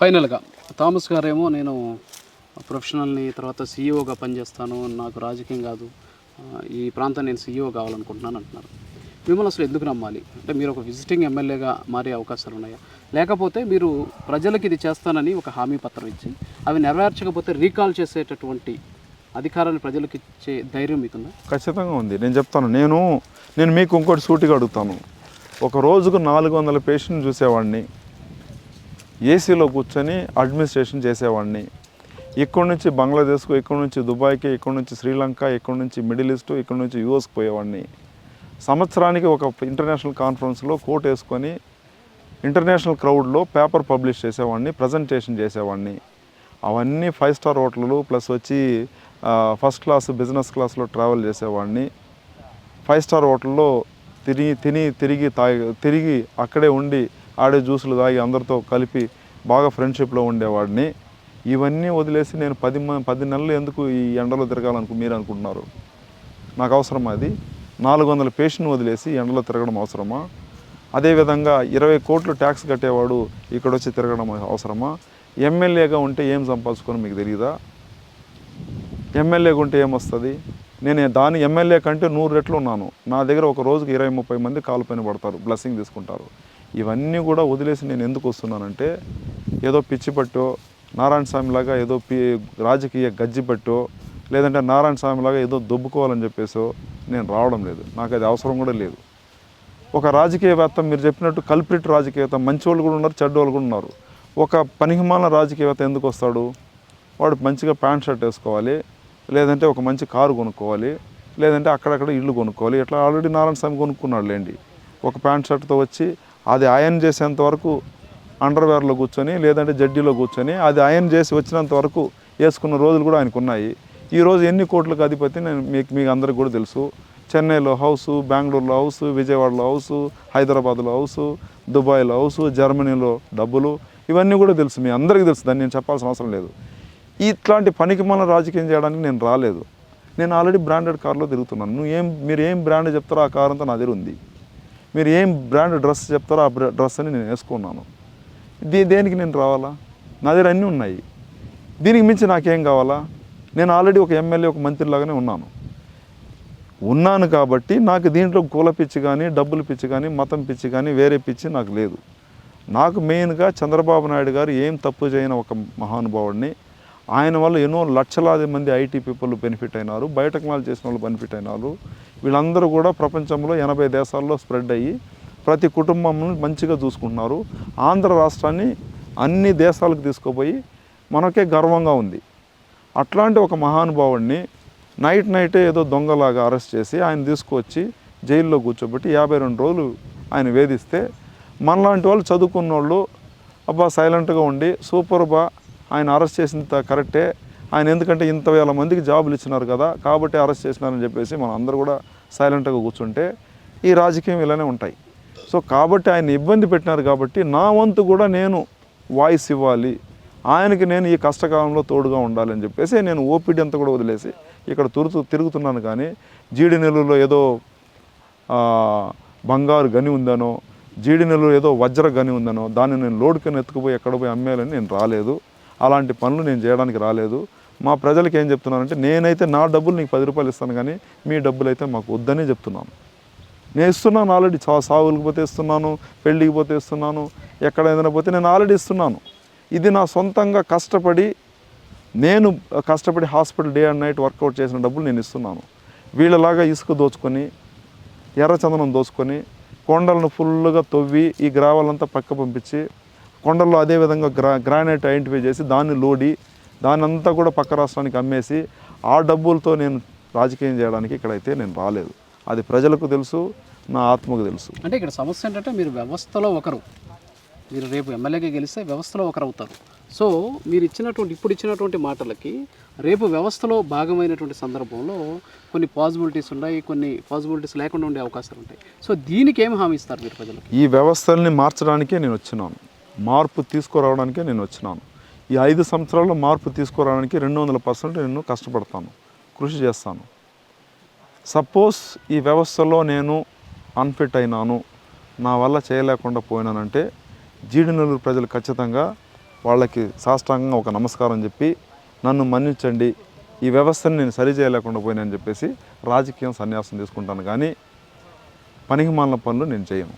ఫైనల్గా థామస్ గారేమో నేను ప్రొఫెషనల్ని తర్వాత సీఈఓగా పనిచేస్తాను నాకు రాజకీయం కాదు ఈ ప్రాంతం నేను సీఈఓ కావాలనుకుంటున్నాను అంటున్నారు. మిమ్మల్ని అసలు ఎందుకు నమ్మాలి? అంటే మీరు ఒక విజిటింగ్ ఎమ్మెల్యేగా మారే అవకాశాలు ఉన్నాయా? లేకపోతే మీరు ప్రజలకు ఇది చేస్తానని ఒక హామీ పత్రం ఇచ్చి అవి నెరవేర్చకపోతే రీకాల్ చేసేటటువంటి అధికారాన్ని ప్రజలకు ఇచ్చే ధైర్యం మీకుందా? ఖచ్చితంగా ఉంది. నేను చెప్తాను. నేను నేను మీకు ఇంకోటి సూటిగా అడుగుతాను. ఒక రోజుకు నాలుగు వందల పేషెంట్ చూసేవాడిని. ఏసీలో కూర్చొని అడ్మినిస్ట్రేషన్ చేసేవాడిని. ఇక్కడ నుంచి బంగ్లాదేశ్కు ఇక్కడ నుంచి దుబాయ్కి ఇక్కడ నుంచి శ్రీలంక ఇక్కడ నుంచి మిడిల్ ఈస్ట్ ఇక్కడ నుంచి యూఎస్కి పోయేవాడిని. సంవత్సరానికి ఒక ఇంటర్నేషనల్ కాన్ఫరెన్స్లో కోట్ వేసుకొని ఇంటర్నేషనల్ క్రౌడ్లో పేపర్ పబ్లిష్ చేసేవాడిని ప్రజెంటేషన్ చేసేవాడిని. అవన్నీ ఫైవ్ స్టార్ హోటళ్ళు ప్లస్ వచ్చి ఫస్ట్ క్లాస్ బిజినెస్ క్లాస్లో ట్రావెల్ చేసేవాడిని. ఫైవ్ స్టార్ హోటల్లో తిరిగి తిని తిరిగి తాగి తిరిగి అక్కడే ఉండి ఆడే జ్యూసులు తాగి అందరితో కలిపి బాగా ఫ్రెండ్షిప్లో ఉండేవాడిని. ఇవన్నీ వదిలేసి నేను పది మ- పది నెలలు ఎందుకు ఈ ఎండలో తిరగాలనుకు మీరు అనుకుంటున్నారు నాకు అవసరమా అది? నాలుగు వందల పేషెంట్ వదిలేసి ఎండలో తిరగడం అవసరమా? అదేవిధంగా ఇరవై కోట్లు ట్యాక్స్ కట్టేవాడు ఇక్కడ వచ్చి తిరగడం అవసరమా? ఎమ్మెల్యేగా ఉంటే ఏం సంపాదించుకొని మీకు తెలియదా ఎమ్మెల్యేగా ఉంటే ఏమొస్తుంది? నేను దాని ఎమ్మెల్యే కంటే నూరు రెట్లు ఉన్నాను. నా దగ్గర ఒక రోజుకి ఇరవై ముప్పై మంది కాలు పైన పడతారు. బ్లెస్సింగ్ తీసుకుంటారు. ఇవన్నీ కూడా వదిలేసి నేను ఎందుకు వస్తున్నానంటే ఏదో పిచ్చి పట్టో నారాయణ స్వామిలాగా ఏదో పి రాజకీయ గజ్జి పట్టో లేదంటే నారాయణ స్వామిలాగా ఏదో దొబ్బుకోవాలని చెప్పేసో నేను రావడం లేదు. నాకు అది అవసరం కూడా లేదు. ఒక రాజకీయవేత్త మీరు చెప్పినట్టు కల్ప్రిట్ రాజకీయవేత్త మంచి వాళ్ళు కూడా ఉన్నారు చెడ్డ వాళ్ళు కూడా ఉన్నారు. ఒక పనికిమాల రాజకీయవేత్త ఎందుకు వస్తాడు? వాడు మంచిగా ప్యాంట్ షర్ట్ వేసుకోవాలి లేదంటే ఒక మంచి కారు కొనుక్కోవాలి లేదంటే అక్కడక్కడ ఇల్లు కొనుక్కోవాలి. ఇట్లా ఆల్రెడీ నారాయణ స్వామి కొనుక్కున్నాడు లేండి. ఒక ప్యాంట్ షర్ట్తో వచ్చి అది అయన్ చేసేంత వరకు అండర్వేర్లో కూర్చొని లేదంటే జడ్డీలో కూర్చొని అది అయన్ చేసి వచ్చినంత వరకు వేసుకున్న రోజులు కూడా ఆయనకు ఉన్నాయి. ఈ రోజు ఎన్ని కోట్లకు అధిపతి నేను మీకు మీకు అందరికి కూడా తెలుసు. చెన్నైలో హౌస్ బెంగళూరులో హౌస్ విజయవాడలో హౌస్ హైదరాబాద్లో హౌస్ దుబాయ్లో హౌస్ జర్మనీలో డబ్బులు ఇవన్నీ కూడా తెలుసు. మీ అందరికీ తెలుసు. దాన్ని నేను చెప్పాల్సిన అవసరం లేదు. ఇట్లాంటి పనికి మన రాజకీయం చేయడానికి నేను రాలేదు. నేను ఆల్రెడీ బ్రాండెడ్ కార్లో తిరుగుతున్నాను. నువ్వు ఏం మీరు ఏం బ్రాండ్ చెప్తారో ఆ కార్ అంతా నా దగ్గర ఉంది. మీరు ఏం బ్రాండ్ డ్రెస్ చెప్తారో ఆ డ్రెస్ అని నేను వేసుకున్నాను. దీ దేనికి నేను రావాలా? నా దగ్గర అన్నీ ఉన్నాయి. దీనికి మించి నాకేం కావాలా? నేను ఆల్రెడీ ఒక ఎమ్మెల్యే ఒక మంత్రిలాగానే ఉన్నాను. ఉన్నాను కాబట్టి నాకు దీంట్లో కుల పిచ్చి కానీ డబ్బులు పిచ్చి కానీ మతం పిచ్చి కానీ వేరే పిచ్చి నాకు లేదు. నాకు మెయిన్గా చంద్రబాబు నాయుడు గారు ఏం తప్పు చేయని ఒక మహానుభావుడిని ఆయన వల్ల ఎన్నో లక్షలాది మంది ఐటీ పీపుల్ బెనిఫిట్ అయినారు బయోటెక్నాలజీ చేసిన వాళ్ళు బెనిఫిట్ అయినారు. వీళ్ళందరూ కూడా ప్రపంచంలో ఎనభై దేశాల్లో స్ప్రెడ్ అయ్యి ప్రతి కుటుంబంను మంచిగా చూసుకుంటున్నారు. ఆంధ్ర రాష్ట్రాన్ని అన్ని దేశాలకు తీసుకుపోయి మనకే గర్వంగా ఉంది. అట్లాంటి ఒక మహానుభావుడిని నైట్ నైటే ఏదో దొంగలాగా అరెస్ట్ చేసి ఆయన తీసుకొచ్చి జైల్లో కూర్చోబెట్టి యాభై రెండు రోజులు ఆయన వేధిస్తే మనలాంటి వాళ్ళు చదువుకున్న వాళ్ళు అబ్బా సైలెంట్గా ఉండి సూపర్ బా ఆయన అరెస్ట్ చేసినంత కరెక్టే. ఆయన ఎందుకంటే ఇంత వేల మందికి జాబులు ఇచ్చినారు కదా కాబట్టి అరెస్ట్ చేసినారని చెప్పేసి మనం అందరూ కూడా సైలెంట్గా కూర్చుంటే ఈ రాజకీయం ఇలానే ఉంటాయి. సో కాబట్టి ఆయన ఇబ్బంది పెట్టినారు కాబట్టి నా వంతు కూడా నేను వాయిస్ ఇవ్వాలి. ఆయనకి నేను ఈ కష్టకాలంలో తోడుగా ఉండాలని చెప్పేసి నేను ఓపీడీ అంతా కూడా వదిలేసి ఇక్కడ తిరుగుతూ తిరుగుతున్నాను కానీ జీడి నెల్లూరులో ఏదో బంగారు గని ఉందనో జీడి నెల్లూరు ఏదో వజ్ర గని ఉందనో దాన్ని నేను లోడుకొని ఎత్తుకుపోయి ఎక్కడ పోయి అమ్మేయాలని నేను రాలేదు. అలాంటి పనులు నేను చేయడానికి రాలేదు. మా ప్రజలకు ఏం చెప్తున్నానంటే నేనైతే నా డబ్బులు నీకు పది రూపాయలు ఇస్తాను కానీ మీ డబ్బులు అయితే మాకు వద్దనే చెప్తున్నాను. నేను ఇస్తున్నాను ఆల్రెడీ చా సాగులకు పోతే ఇస్తున్నాను పెళ్ళికి పోతే ఇస్తున్నాను ఎక్కడ ఏదైనా పోతే నేను ఆల్రెడీ ఇస్తున్నాను. ఇది నా సొంతంగా కష్టపడి నేను కష్టపడి hospital day and night workout చేసిన డబ్బులు నేను ఇస్తున్నాను. వీళ్ళలాగా ఇసుక దోచుకొని ఎర్రచందనం దోచుకొని కొండలను ఫుల్గా తవ్వి ఈ గ్రావాలంతా పక్క పంపించి కొండల్లో అదేవిధంగా గ్రా గ్రానైట్ ఐడెంటిఫై చేసి దాన్ని లోడి దాన్ని అంతా కూడా పక్క రాష్ట్రానికి అమ్మేసి ఆ డబ్బులతో నేను రాజకీయం చేయడానికి ఇక్కడైతే నేను రాలేదు. అది ప్రజలకు తెలుసు నా ఆత్మకు తెలుసు. అంటే ఇక్కడ సమస్య ఏంటంటే మీరు వ్యవస్థలో ఒకరు. మీరు రేపు ఎమ్మెల్యేగా గెలిస్తే వ్యవస్థలో ఒకరు అవుతారు. సో మీరు ఇచ్చినటువంటి ఇప్పుడు ఇచ్చినటువంటి మాటలకి రేపు వ్యవస్థలో భాగమైనటువంటి సందర్భంలో కొన్ని పాసిబిలిటీస్ ఉన్నాయి కొన్ని పాసిబిలిటీస్ లేకుండా ఉండే అవకాశాలు ఉంటాయి. సో దీనికి ఏం హామీ ఇస్తారు మీరు ప్రజలకు? ఈ వ్యవస్థల్ని మార్చడానికే నేను వచ్చినాను. మార్పు తీసుకురావడానికే నేను వచ్చినాను. ఈ ఐదు సంవత్సరాల్లో మార్పు తీసుకురావడానికి రెండు వందల పర్సెంట్ నేను కష్టపడతాను కృషి చేస్తాను. సపోజ్ ఈ వ్యవస్థలో నేను అన్ఫిట్ అయినాను నా వల్ల చేయలేకుండా పోయినానంటే జీడినల్లూరు ప్రజలు ఖచ్చితంగా వాళ్ళకి సాష్టాంగంగా ఒక నమస్కారం చెప్పి నన్ను మన్నించండి ఈ వ్యవస్థని నేను సరి చేయలేకుండా పోయినని చెప్పేసి రాజకీయం సన్యాసం తీసుకుంటాను. కానీ పనికి మాలిన పనులు నేను చేయను.